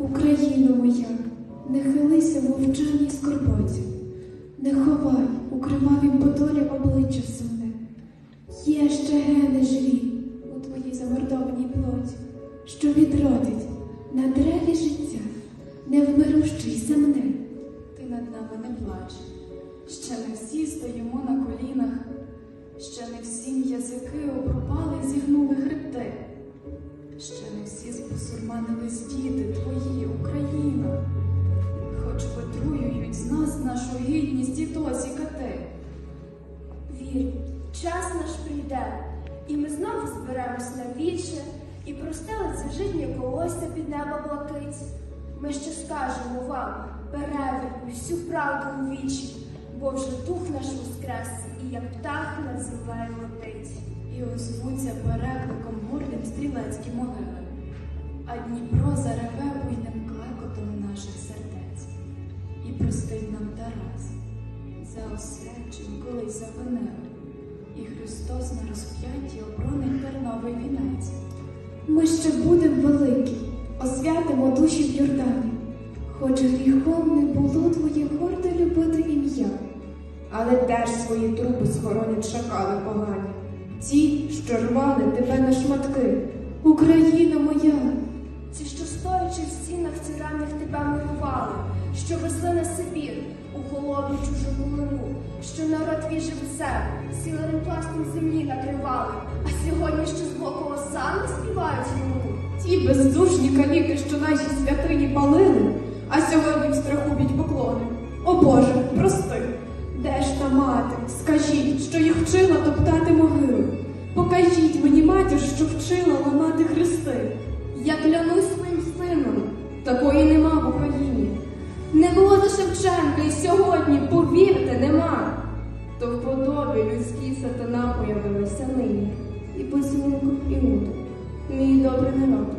Україно моя, не хилися в мовчаній скорботі, не ховай у кривавім подолі обличчя сумне. Є ще гени живі у твоїй замордованій плоті, що відродить на древі життя, не невмирущий земне. Ти над нами не плач. Ще не всі стоїмо на колінах, ще не всім язики обрубали, зігнули хребти. Ще не всі збусурманились діти твої, Україна. Хоч витруюють з нас нашу гідність і досі кати. Вір, час наш прийде, і ми знову зберемось на віче, і простелиться житнє колосся під небо блакить. Ми ще скажемо вам, перевірку всю правду у вічі, бо вже дух наш воскрес, і як птах над землею летить. І озвуться перекликом гордим стрілецькі могили, Дніпро зареве буйним клекотом наших сердець. І простить нам Тарас за чим колись завинили, і Христос на розп'ятті оборонить терновий вінець. Ми ще будем великі, освятимо душі в Йордані, хоч гріхом не було твоє гордо любити ім'я. Але теж свої трупи схоронять шакали погані. Ті, що рвали тебе на шматки. Україна моя, тиранних тебе милували, що везли на Сибір у холодну чужу млину, що народ твій живцем, сілерим пластом землі накривали, а сьогодні ще з боку осани співають йому. Ті бездушні каліки, що наші святині палили, а сьогодні в страху б'ють поклони. О Боже, прости! Де ж та мати? Скажіть, що їх вчила топтати могили. Покажіть мені матір, що вчила ламати хрести. Я клянусь Шевченка, і сьогодні, повірте, нема. То в подобі людській сатана появилася нині, і поцілунку муту, мій добрий народ.